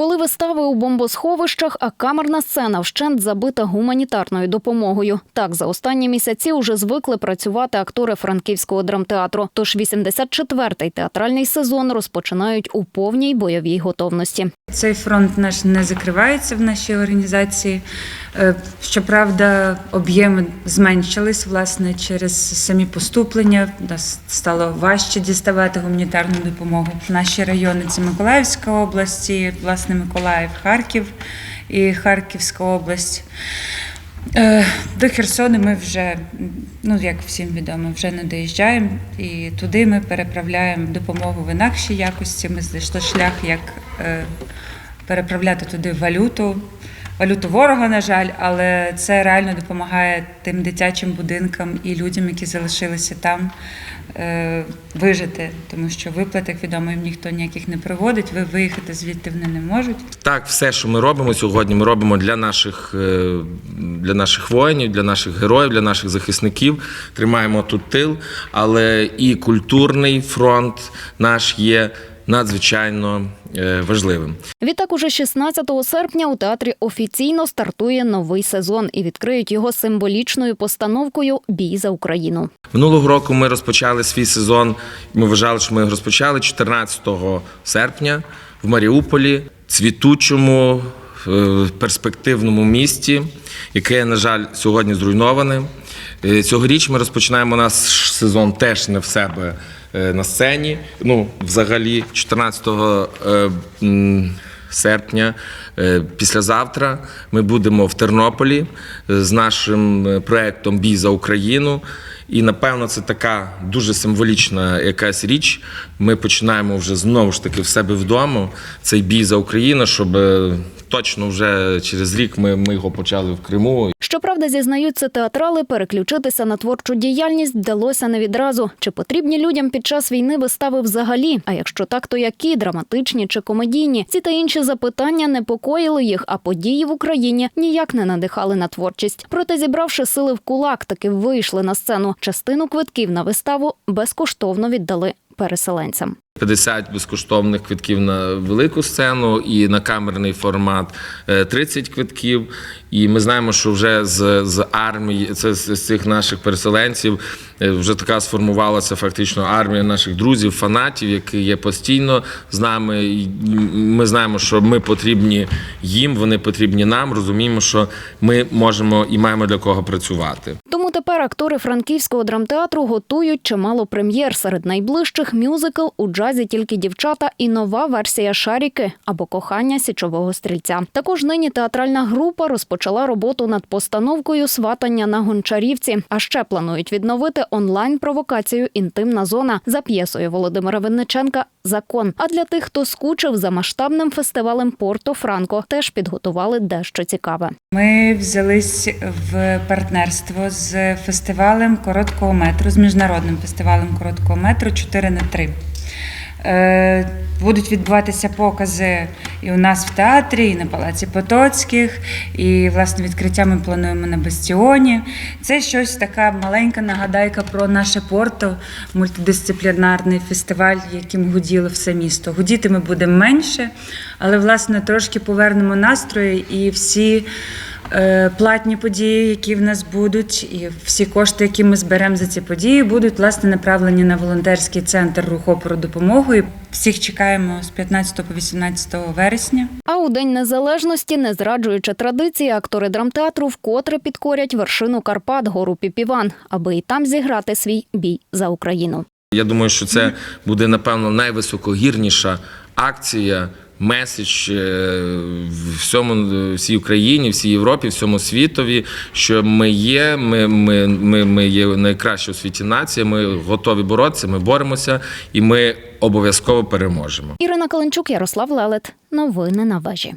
Коли вистави у бомбосховищах, а камерна сцена вщент забита гуманітарною допомогою. Так, за останні місяці уже звикли працювати актори франківського драмтеатру. Тож 84-й театральний сезон розпочинають у повній бойовій готовності. Цей фронт наш не закривається в нашій організації. Е, Щоправда, об'єми зменшились власне через самі поступлення. Нас стало важче діставати гуманітарну допомогу. Наші райони це Миколаївська область, і, власне, Миколаїв, Харків і Харківська область. Е, До Херсону ми вже, ну як всім відомо, вже не доїжджаємо, і туди ми переправляємо допомогу в інакшій якості. Ми знайшли шлях, як е, переправляти туди валюту, валюту ворога, на жаль, але це реально допомагає тим дитячим будинкам і людям, які залишилися там, е, вижити, тому що виплат, як відомо, їм ніхто ніяких не проводить. Ви виїхати звідти вони не можуть. Так, все, що ми робимо сьогодні, ми робимо для наших, е, для наших воїнів, для наших героїв, для наших захисників. Тримаємо тут тил, але і культурний фронт наш є надзвичайно е, важливим. Відтак, уже 16 серпня у театрі офіційно стартує новий сезон і відкриють його символічною постановкою Бій за Україну. Минулого року ми розпочали свій сезон. Ми вважали, що ми його розпочали 14 серпня в Маріуполі, цвітучому, е, перспективному місті, яке, на жаль, сьогодні зруйноване. Е, Цьогоріч ми розпочинаємо наш сезон теж не в себе е, на сцені. Ну, взагалі, 14 е, серпня, післязавтра, ми будемо в Тернополі з нашим проектом Бій за Україну. І напевно це така дуже символічна якась річ. Ми починаємо вже знову ж таки в себе вдома цей бій за Україну, щоб точно вже через рік ми, ми його почали в Криму. Щоправда, зізнаються театрали, переключитися на творчу діяльність вдалося не відразу. Чи потрібні людям під час війни вистави взагалі? А якщо так, то які драматичні чи комедійні? Ці та інші запитання непокоїли їх, а події в Україні ніяк не надихали на творчість. Проте, зібравши сили в кулак, таки вийшли на сцену. Частину квитків на виставу безкоштовно віддали переселенцям. 50 безкоштовних квитків на велику сцену і на камерний формат е, 30 квитків. І ми знаємо, що вже з, з армії, це з, з цих наших переселенців, е, вже така сформувалася фактично армія наших друзів, фанатів, які є постійно з нами. Ми знаємо, що ми потрібні їм, вони потрібні нам. Розуміємо, що ми можемо і маємо для кого працювати. Тому тепер актори франківського драмтеатру готують чимало прем'єр. Серед найближчих мюзикл у джазі тільки дівчата і нова версія Шаріки або кохання січового стрільця. Також нині театральна група розпочала роботу над постановкою сватання на гончарівці. А ще планують відновити онлайн провокацію Інтимна зона за п'єсою Володимира Винниченка Закон. А для тих, хто скучив за масштабним фестивалем Порто Франко, теж підготували дещо цікаве. Ми взялись в партнерство з фестивалем короткого метру, з міжнародним фестивалем короткого метру 4 на 3 Е, Будуть відбуватися покази і у нас в театрі, і на Палаці Потоцьких, і власне відкриття ми плануємо на Бастіоні. Це щось така маленька нагадайка про наше порто, мультидисциплінарний фестиваль, яким гуділо все місто. Гудіти ми будемо менше, але власне трошки повернемо настрої і всі. Е, Платні події, які в нас будуть, і всі кошти, які ми зберемо за ці події, будуть власне направлені на волонтерський центр рух опору допомогою. Всіх чекаємо з 15 по 18 вересня. А у День Незалежності, не зраджуючи традиції, актори драмтеатру вкотре підкорять вершину Карпат гору Піпіван, аби і там зіграти свій бій за Україну. Я думаю, що це буде напевно найвисокогірніша акція. Меседж е, всьому е, всій Україні, всій Європі, всьому світові, що ми є, ми, ми, ми, ми є найкраща у світі нація. Ми готові боротися, ми боремося, і ми обов'язково переможемо. Ірина Каленчук, Ярослав Лелет. Новини на вежі.